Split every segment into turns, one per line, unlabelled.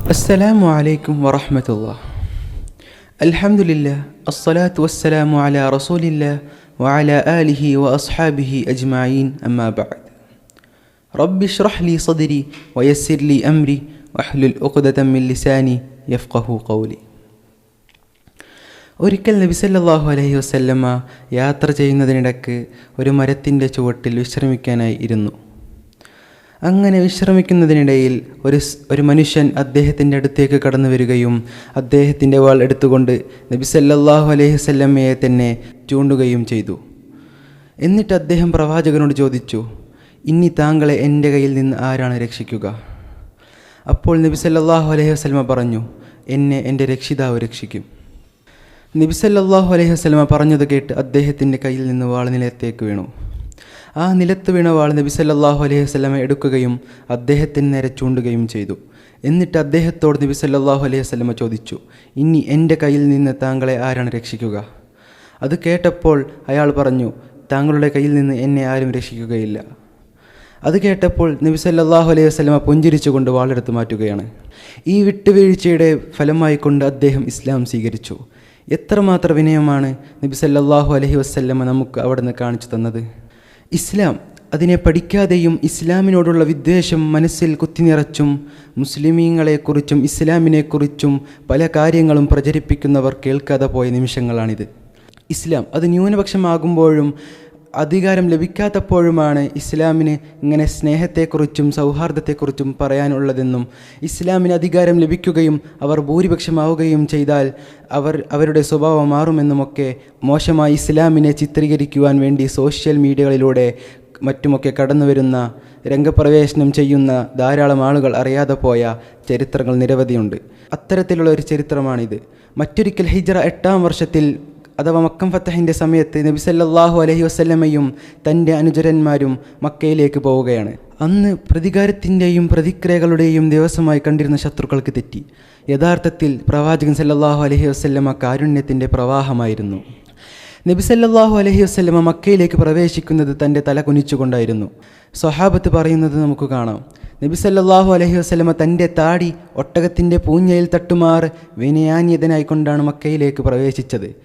السلام عليكم ورحمة الله الحمد لله الصلاة والسلام على رسول الله وعلى آله وأصحابه أجمعين أما بعد رب اشرح لي صدري ويسر لي أمري واحلل عقدة من لساني يفقه قولي ഒരിക്കൽ നബി സല്ലല്ലാഹു അലൈഹി വസല്ലമ യാത്ര ചെയ്യുന്നതിനിടക്ക് ഒരു മരത്തിൻ്റെ ചുവട്ടിൽ വിശ്രമിക്കാനായി ഇരുന്നു അങ്ങനെ വിശ്രമിക്കുന്നതിനിടയിൽ ഒരു ഒരു മനുഷ്യൻ അദ്ദേഹത്തിന്റെ അടുത്തേക്ക് കടന്നു വരികയും അദ്ദേഹത്തിന്റെ വാൾ എടുത്തുകൊണ്ട് നബി സല്ലല്ലാഹു അലൈഹി സ്വല്ലമ്മയെ തന്നെ ചൂണ്ടുകയും ചെയ്തു. എന്നിട്ട് അദ്ദേഹം പ്രവാചകനോട് ചോദിച്ചു ഇനി താങ്കളെ എന്റെ കയ്യിൽ നിന്ന് ആരാണ് രക്ഷിക്കുക? അപ്പോൾ നബി സല്ലല്ലാഹു അലൈഹി വസ്ലമ പറഞ്ഞു എന്നെ എന്റെ രക്ഷിതാവ് രക്ഷിക്കും. നബി സല്ലല്ലാഹു അലൈഹി വസ്ലമ പറഞ്ഞത് കേട്ട് അദ്ദേഹത്തിന്റെ കയ്യിൽ നിന്ന് വാൾ നിലയത്തേക്ക് വീണു. ആ നിലത്ത് വീണ വാൾ നബി സല്ലല്ലാഹു അലൈഹി വസ്ലമെ എടുക്കുകയും അദ്ദേഹത്തിന് നേരെ ചൂണ്ടുകയും ചെയ്തു. എന്നിട്ട് അദ്ദേഹത്തോട് നബി സല്ലല്ലാഹു അലൈഹി വസ്ലമ ചോദിച്ചു ഇനി എന്റെ കയ്യിൽ നിന്ന് താങ്കളെ ആരാണ് രക്ഷിക്കുക? അത് കേട്ടപ്പോൾ അയാൾ പറഞ്ഞു താങ്കളുടെ കയ്യിൽ നിന്ന് എന്നെ ആരും രക്ഷിക്കുകയില്ല. അത് കേട്ടപ്പോൾ നബി സല്ലല്ലാഹു അലൈഹി വസല്ലമ പുഞ്ചിരിച്ചുകൊണ്ട് വാളെടുത്ത് മാറ്റുകയാണ്. ഈ വിട്ടുവീഴ്ചയുടെ ഫലമായി കൊണ്ട് അദ്ദേഹം ഇസ്ലാം സ്വീകരിച്ചു. എത്രമാത്രം വിനയമാണ് നബി സല്ലല്ലാഹു അലൈഹി വസല്ലമ നമുക്ക് അവിടുന്ന് കാണിച്ചു തന്നത്? ഇസ്ലാം അതിനെ പഠിക്കാതെയും ഇസ്ലാമിനോടുള്ള വിദ്വേഷം മനസ്സിൽ കുത്തിനിറച്ചും മുസ്ലിമീങ്ങളെക്കുറിച്ചും ഇസ്ലാമിനെക്കുറിച്ചും പല കാര്യങ്ങളും പ്രചരിപ്പിക്കുന്നവർ കേൾക്കാതെ പോയ നിമിഷങ്ങളാണിത്. ഇസ്ലാം അത് ന്യൂനപക്ഷമാകുമ്പോഴും അധികാരം ലഭിക്കാത്തപ്പോഴുമാണ് ഇസ്ലാമിന് ഇങ്ങനെ സ്നേഹത്തെക്കുറിച്ചും സൗഹാർദ്ദത്തെക്കുറിച്ചും പറയാനുള്ളതെന്നും ഇസ്ലാമിന് അധികാരം ലഭിക്കുകയും അവർ ഭൂരിപക്ഷമാവുകയും ചെയ്താൽ അവർ അവരുടെ സ്വഭാവം മാറുമെന്നുമൊക്കെ മോശമായി ഇസ്ലാമിനെ ചിത്രീകരിക്കുവാൻ വേണ്ടി സോഷ്യൽ മീഡിയകളിലൂടെ മറ്റുമൊക്കെ കടന്നു വരുന്ന രംഗപ്രവേശനം ചെയ്യുന്ന ധാരാളം ആളുകൾ അറിയാതെ പോയ ചരിത്രങ്ങൾ നിരവധിയുണ്ട്. അത്തരത്തിലുള്ള ഒരു ചരിത്രമാണിത്. മറ്റൊരിക്കൽ ഹിജ്റ എട്ടാം വർഷത്തിൽ അഥവാ മക്കം ഫത്തഹിന്റെ സമയത്ത് നബി സല്ലല്ലാഹു അലഹി വസല്ലമയും തന്റെ അനുചരന്മാരും മക്കയിലേക്ക് പോവുകയാണ്. അന്ന് പ്രതികാരത്തിന്റെയും പ്രതിക്രിയകളുടെയും ദിവസമായി കണ്ടിരുന്ന ശത്രുക്കൾക്ക് തെറ്റി. യഥാർത്ഥത്തിൽ പ്രവാചകൻ സല്ലാഹു അലഹി വസല്ലമ കാരുണ്യത്തിന്റെ പ്രവാഹമായിരുന്നു. നബി സല്ലല്ലാഹു അലഹി വസല്ലമ മക്കയിലേക്ക് പ്രവേശിക്കുന്നത് തന്റെ തല കുനിച്ചുകൊണ്ടായിരുന്നു. സ്വഹാബത്ത് പറയുന്നത് നമുക്ക് കാണാം. നബി സല്ലല്ലാഹു അലഹി വസ്ലമ തന്റെ താടി ഒട്ടകത്തിന്റെ പൂഞ്ഞയിൽ തട്ടുമാർ വിനയാന്യതനായിക്കൊണ്ടാണ് മക്കയിലേക്ക് പ്രവേശിച്ചത്.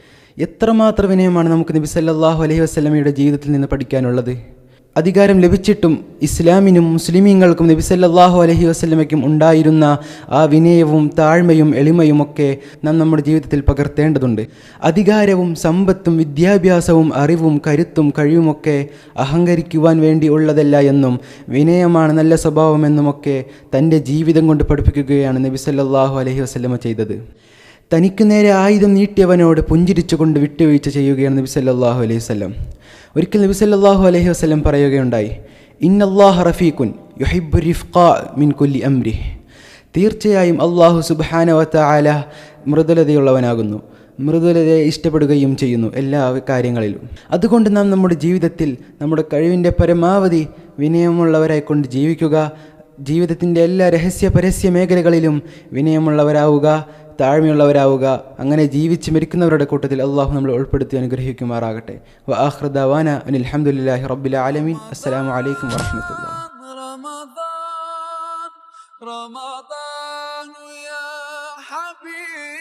എത്രമാത്രം വിനയമാണ് നമുക്ക് നബി സല്ലാഹു അലൈഹി വസല്ലമയുടെ ജീവിതത്തിൽ നിന്ന് പഠിക്കാനുള്ളത്? അധികാരം ലഭിച്ചിട്ടും ഇസ്ലാമിനും മുസ്ലിമീങ്ങൾക്കും നബി സല്ലല്ലാഹു അലൈഹി വസല്ലമയ്ക്കും ഉണ്ടായിരുന്ന ആ വിനയവും താഴ്മയും എളിമയും ഒക്കെ നാം നമ്മുടെ ജീവിതത്തിൽ പകർത്തേണ്ടതുണ്ട്. അധികാരവും സമ്പത്തും വിദ്യാഭ്യാസവും അറിവും കരുത്തും കഴിവുമൊക്കെ അഹങ്കരിക്കുവാൻ വേണ്ടി ഉള്ളതല്ല എന്നും വിനയമാണ് നല്ല സ്വഭാവമെന്നുമൊക്കെ തന്റെ ജീവിതം കൊണ്ട് പഠിപ്പിക്കുകയാണ് നബി സല്ലല്ലാഹു അലൈഹി വസല്ലമ ചെയ്തത്. തനിക്ക് നേരെ ആയുധം നീട്ടിയവനോട് പുഞ്ചിരിച്ചുകൊണ്ട് വിട്ടുവീഴ്ച ചെയ്യുകയാണ് നബി സല്ലല്ലാഹു അലൈഹി വസല്ലം. ഒരിക്കൽ നബി സല്ലല്ലാഹു അലൈഹി വസ്ലം പറയുകയുണ്ടായി ഇന്നല്ലാഹ് റഫീഖുൻ യുഹിബ്ബു റിഫ്ഖാ മിൻ കുല്ലി അംരി. തീർച്ചയായും അള്ളാഹു സുബാനവത്ത ആല മൃദുലതയുള്ളവനാകുന്നു മൃദുലതയെ ഇഷ്ടപ്പെടുകയും ചെയ്യുന്നു എല്ലാ കാര്യങ്ങളിലും. അതുകൊണ്ട് നാം നമ്മുടെ ജീവിതത്തിൽ നമ്മുടെ കഴിവിന്റെ പരമാവധി വിനയമുള്ളവരായിക്കൊണ്ട് ജീവിക്കുക ജീവിതത്തിന്റെ എല്ലാ രഹസ്യ പരസ്യ മേഖലകളിലും വിനയമുള്ളവരാവുക താഴ്മയുള്ളവരാവുക അങ്ങനെ ജീവിച്ച് മരിക്കുന്നവരുടെ കൂട്ടത്തിൽ അള്ളാഹു നമ്മൾ ഉൾപ്പെടുത്തി അനുഗ്രഹിക്കുമാറാകട്ടെ. വ ആഹ്റദാവാന അനിൽ അഹമ്മദില്ലാഹി റബ്ബിൽ ആലമീൻ. അസ്സലാമു അലൈക്കും വറഹമത്തുള്ള
رمضان يا حبيبي